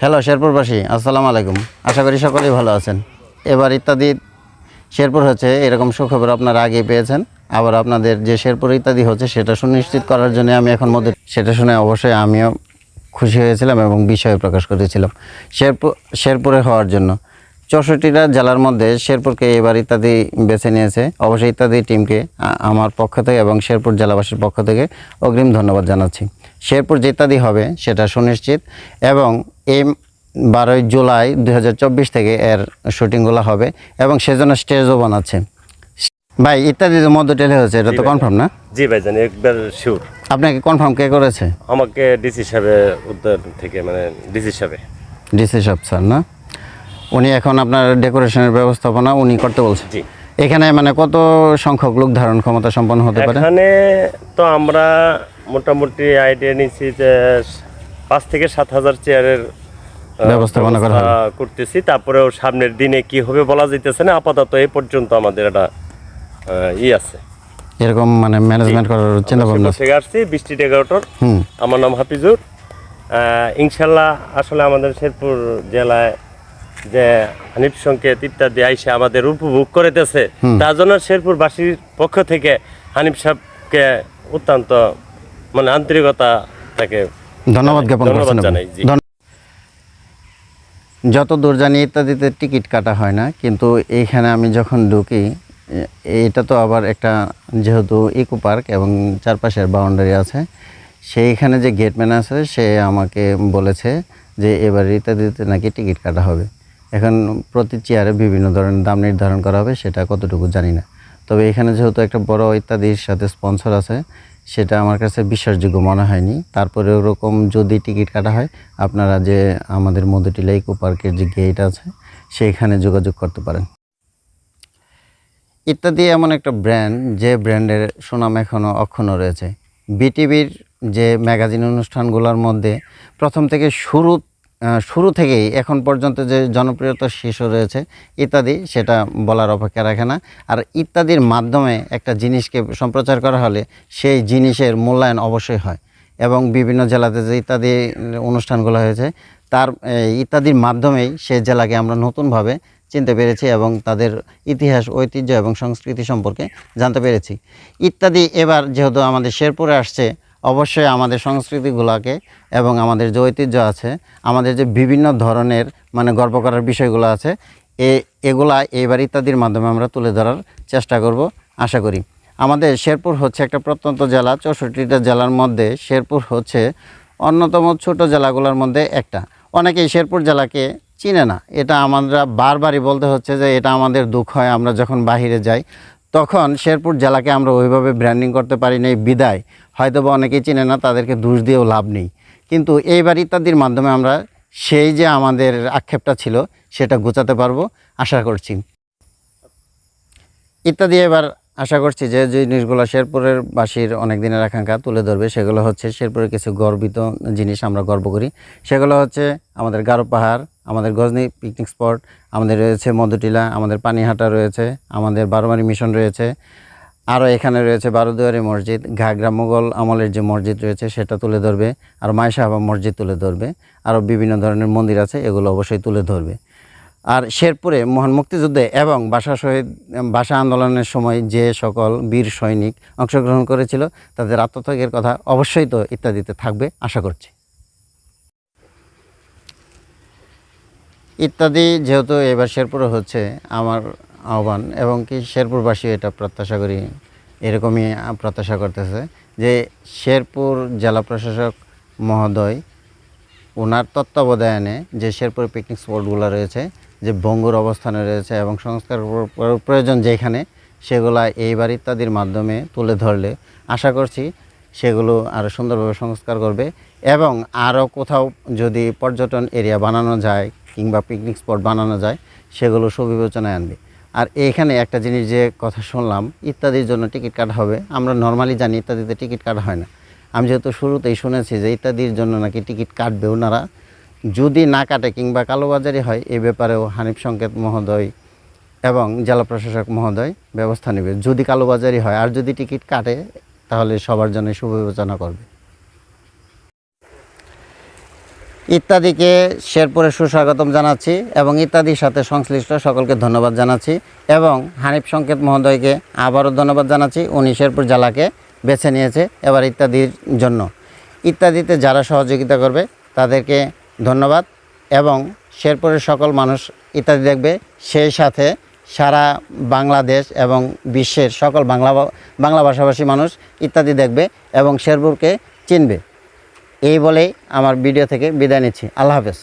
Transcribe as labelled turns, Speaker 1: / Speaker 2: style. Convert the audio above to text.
Speaker 1: Hello, শেরপুরবাসী, আসসালামু আলাইকুম। আশা করি সকলেই ভালো আছেন। এবার ইত্যাদি শেরপুর হচ্ছে, এরকম সুখবর আপনারা আগে পেয়েছেন। আবার আপনাদের যে শেরপুর ইত্যাদি হচ্ছে, সেটা সুনিশ্চিত করার জন্য আমি এখন মধ্যে সেটা শুনে অবশ্যই আমিও খুশি হয়েছিলাম এবং বিষয় প্রকাশ করেছিলাম। শেরপুর শেরপুরে হওয়ার জন্য। চৌষট্টিটা জেলার মধ্যে শেরপুরকে এবার ইত্যাদি বেছে নিয়েছে। অবশ্যই ইত্যাদি টিমকে আমার পক্ষ থেকে এবং শেরপুর জেলাবাসীর পক্ষ থেকে অগ্রিম ধন্যবাদ জানাচ্ছি। শেরপুর ইত্যাদি হবে সেটা সুনিশ্চিত। এবং এই বারোই জুলাই দুই থেকে এর শুটিংগুলো হবে এবং সেজন্য স্টেজও বানাচ্ছে। ভাই ইত্যাদি যে মধ্য টেলে হচ্ছে এটা তো কনফার্ম না?
Speaker 2: জি ভাইজান একবার শিওর
Speaker 1: আপনাকে কনফার্ম কে করেছে?
Speaker 2: আমাকে ডিসি সাহেবে উত্তর থেকে মানে ডিসি সাহেবে।
Speaker 1: ডিসি সাহেব স্যার না? উনি এখন আপনার ডেকোরেশনের ব্যবস্থাপনা উনি করতে বলছেন
Speaker 2: জি।
Speaker 1: এখানে মানে কত সংখ্যক লোক ধারণ ক্ষমতা সম্পন্ন হতে পারে?
Speaker 2: এখানে তো আমরা মোটামুটি আইডিয়া নিচ্ছি যে পাঁচ থেকে সাত হাজার চেয়ারের
Speaker 1: ব্যবস্থাপনা করা
Speaker 2: করতেছি। তারপরেও সামনের দিনে কি হবে বলা যাইতেছে না। আপাতত এই পর্যন্ত আমাদের একটা ই আছে।
Speaker 1: এরকম মানে ম্যানেজমেন্ট করার চিন্তা ভাবনা
Speaker 2: থেকে আসছি। বৃষ্টি ডেকারটর আমার নাম হাফিজুর। ইনশাল্লাহ আসলে আমাদের শেরপুর জেলায় যে হানিফ সংকেত ইত্যাদি আইসে আমাদের উপভোগ করেতেছে তার জন্য শেরপুরবাসীর পক্ষ থেকে হানিফ সাহেবকে অত্যন্ত মানে আন্তরিকতা তাকে
Speaker 1: ধন্যবাদ জ্ঞাপন করছেন যত দূর জানি ইত্যাদিতে টিকিট কাটা হয় না কিন্তু এইখানে আমি যখন ঢুকি এটা তো আবার একটা যেহেতু ইকো পার্ক এবং চারপাশের বাউন্ডারি আছে সেইখানে যে গেটম্যান আছে সে আমাকে বলেছে যে এবার ইত্যাদিতে নাকি টিকিট কাটা হবে। এখন প্রতি চেয়ারে বিভিন্ন ধরনের দাম নির্ধারণ করা হবে সেটা কতটুকু জানি না। তবে এখানে যেহেতু একটা বড় ইত্যাদির সাথে স্পন্সর আছে সেটা আমার কাছে বিশ্বাসযোগ্য মনে হয়নি। তারপরে ওরকম যদি টিকিট কাটা হয়, আপনারা যে আমাদের মধুটিলা ইকো পার্কের যে গেট আছে, সেইখানে যোগাযোগ করতে পারেন। ইত্যাদি এমন একটা ব্র্যান্ড যে ব্র্যান্ডের সুনাম এখনও অক্ষুণ্ণ রয়েছে। বিটিভির যে ম্যাগাজিন অনুষ্ঠানগুলোর মধ্যে প্রথম থেকে শুরু শুরু থেকেই এখন পর্যন্ত যে জনপ্রিয়তা শীর্ষ রয়েছে, ইত্যাদি, সেটা বলার অপেক্ষা রাখে না। আর ইত্যাদির মাধ্যমে একটা জিনিসকে সম্প্রচার করা হলে সেই জিনিসের মূল্যায়ন অবশ্যই হয়। এবং বিভিন্ন জেলাতে যে ইত্যাদি অনুষ্ঠানগুলো হয়েছে, তার ইত্যাদির মাধ্যমেই সে জেলাকে আমরা নতুনভাবে চিনতে পেরেছি এবং তাদের ইতিহাস, ঐতিহ্য এবং সংস্কৃতি সম্পর্কে জানতে পেরেছি। ইত্যাদি, এবার যেহেতু আমাদের শেরপুরে আসছে অবশ্যই আমাদের সংস্কৃতিগুলোকে এবং আমাদের যে ঐতিহ্য আছে, আমাদের যে বিভিন্ন ধরনের মানে গর্ব করার বিষয়গুলো আছে, এ, এগুলা এইবার ইত্যাদির মাধ্যমে আমরা তুলে ধরার চেষ্টা করব, আশা করি। আমাদের শেরপুর হচ্ছে একটা প্রত্যন্ত জেলা, চৌষট্টিটা জেলার মধ্যে শেরপুর হচ্ছে অন্যতম ছোট জেলাগুলোর মধ্যে একটা। অনেকেই শেরপুর জেলাকে চিনে না। এটা আমরা বারবারই বলতে হচ্ছে যে এটা আমাদের দুঃখ হয়, আমরা যখন বাহিরে যাই তখন শেরপুর জেলাকে আমরা ওইভাবে ব্র্যান্ডিং করতে পারি নাই, বিদায়। হয়তো বা অনেকেই চিনে না, তাদেরকে দোষ দিয়েও লাভ নেই। কিন্তু এইবার ইত্যাদির মাধ্যমে আমরা সেই যে আমাদের আক্ষেপটা ছিল, সেটা গোচাতে পারব, আশা করছি। ইত্যাদি এবার আশা করছি যে জিনিসগুলো শেরপুরের বাসীর অনেক দিনের আকাঙ্ক্ষা তুলে ধরবে, সেগুলো হচ্ছে শেরপুরের কিছু গর্বিত জিনিস আমরা গর্ব করি। সেগুলো হচ্ছে আমাদের গারো পাহাড়, আমাদের গজনি পিকনিক স্পট আমাদের রয়েছে মধুটিলা, আমাদের পানিহাটা রয়েছে, আমাদের বারোমারি মিশন রয়েছে, আরও এখানে রয়েছে বারোদুয়ারি মসজিদ, ঘাগরা মোগল আমলের যে মসজিদ রয়েছে সেটা তুলে ধরবে, আর মাইশাহাবা মসজিদ তুলে ধরবে, আরও বিভিন্ন ধরনের মন্দির আছে, এগুলো অবশ্যই তুলে ধরবে। আর শেরপুরে মহান মুক্তিযুদ্ধে এবং ভাষা শহীদ ভাষা আন্দোলনের সময় যে সকল বীর সৈনিক অংশগ্রহণ করেছিল, তাদের আত্মত্যাগের কথা অবশ্যই তো ইত্যাদিতে থাকবে, আশা করছি। ইত্যাদি যেহেতু এবার শেরপুরে হচ্ছে আমার আহ্বান, এবং কি শেরপুরবাসী এটা প্রত্যাশা করি, এরকমই প্রত্যাশা করতেছে যে শেরপুর জেলা প্রশাসক মহোদয় ওনার তত্ত্বাবধানে যে শেরপুর পিকনিক স্পটগুলো রয়েছে যে বঙ্গুর অবস্থানে রয়েছে এবং সংস্কার প্রয়োজন যেখানে, সেগুলা এইবার ইত্যাদির মাধ্যমে তুলে ধরলে আশা করছি সেগুলো আরও সুন্দরভাবে সংস্কার করবে এবং আরও কোথাও যদি পর্যটন এরিয়া বানানো যায় কিংবা পিকনিক স্পট বানানো যায়, সেগুলো সুবিবেচনায় আনবে। আর এইখানে একটা জিনিস যে কথা শুনলাম, ইত্যাদির জন্য টিকিট কাটা হবে। আমরা নর্মালি জানি ইত্যাদিতে টিকিট কাটা হয় না। আমি যেহেতু শুরুতেই শুনেছি যে ইত্যাদির জন্য নাকি টিকিট কাটবে ওনারা যদি না কাটে কিংবা কালোবাজারি হয়, এ ব্যাপারেও হানিফ সংকেত মহোদয় এবং জেলা প্রশাসক মহোদয় ব্যবস্থা নেবে। যদি কালোবাজারি হয় আর যদি টিকিট কাটে, তাহলে সবার জন্য সুবিবেচনা করবে। ইত্যাদিকে শেরপুরে সুস্বাগতম জানাচ্ছি এবং ইত্যাদির সাথে সংশ্লিষ্ট সকলকে ধন্যবাদ জানাচ্ছি এবং হানিফ সংকেত মহোদয়কে আবারও ধন্যবাদ জানাচ্ছি। উনি শেরপুর জেলাকে বেছে নিয়েছে এবার ইত্যাদির জন্য। ইত্যাদিতে যারা সহযোগিতা করবে, তাদেরকে ধন্যবাদ। এবং শেরপুরের সকল মানুষ ইত্যাদি দেখবে, সেই সাথে সারা বাংলাদেশ এবং বিশ্বের সকল বাংলা বাংলা ভাষাভাষী মানুষ ইত্যাদি দেখবে এবং শেরপুরকে চিনবে। এই বলেই আমার ভিডিও থেকে বিদায় নিচ্ছি। আল্লাহ হাফেজ।